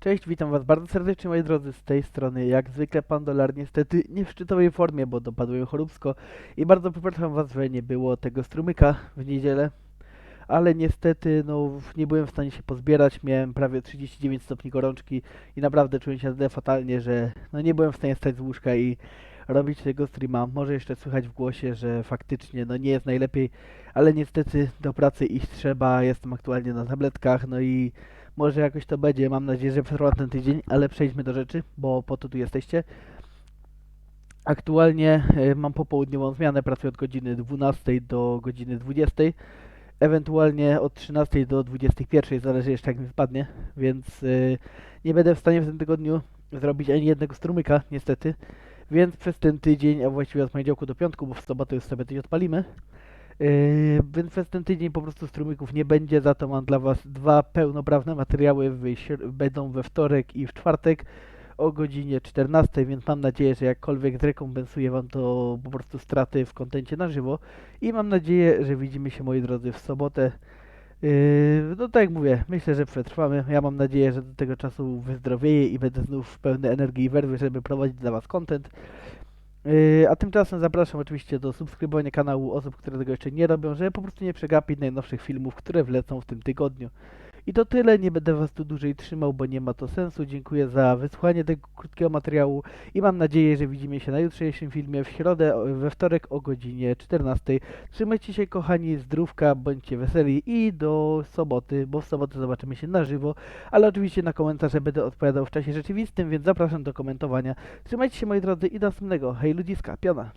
Cześć, witam was bardzo serdecznie moi drodzy z tej strony. Jak zwykle pan Dolar niestety nie w szczytowej formie, bo dopadłem choróbsko i bardzo przepraszam was, że nie było tego strumyka w niedzielę. Ale niestety no nie byłem w stanie się pozbierać, miałem prawie 39 stopni gorączki i naprawdę czułem się tyle fatalnie, że no nie byłem w stanie stać z łóżka i robić tego streama. Może jeszcze słychać w głosie, że faktycznie no nie jest najlepiej, ale niestety do pracy iść trzeba, jestem aktualnie na tabletkach, no i może jakoś to będzie, mam nadzieję, że przetrwa ten tydzień, ale przejdźmy do rzeczy, bo po to tu jesteście. Aktualnie e, mam popołudniową zmianę, pracuję od godziny 12 do godziny 20, ewentualnie od 13 do 21, zależy jeszcze jak mi wypadnie, więc e, nie będę w stanie w tym tygodniu zrobić ani jednego strumyka, niestety, więc przez ten tydzień, a właściwie od poniedziałku do piątku, bo w sobotę już sobie coś odpalimy, więc przez ten tydzień po prostu strumyków nie będzie, za to mam dla Was dwa pełnoprawne materiały, będą we wtorek i w czwartek o godzinie 14, więc mam nadzieję, że jakkolwiek zrekompensuje Wam to po prostu straty w kontencie na żywo i mam nadzieję, że widzimy się moi drodzy w sobotę. Yy, no tak jak mówię, myślę, że przetrwamy. Ja mam nadzieję, że do tego czasu wyzdrowieję i będę znów pełny energii i werwy, żeby prowadzić dla Was content. Yy, A tymczasem zapraszam oczywiście do subskrybowania kanału osób, które tego jeszcze nie robią, żeby po prostu nie przegapić najnowszych filmów, które wlecą w tym tygodniu. I to tyle, nie będę Was tu dłużej trzymał, bo nie ma to sensu. Dziękuję za wysłuchanie tego krótkiego materiału i mam nadzieję, że widzimy się na jutrzejszym filmie w środę, we wtorek o godzinie 14. Trzymajcie się kochani, zdrówka, bądźcie weseli i do soboty, bo w sobotę zobaczymy się na żywo, ale oczywiście na komentarze będę odpowiadał w czasie rzeczywistym, więc zapraszam do komentowania. Trzymajcie się moi drodzy i do następnego. Hej ludziska, piona!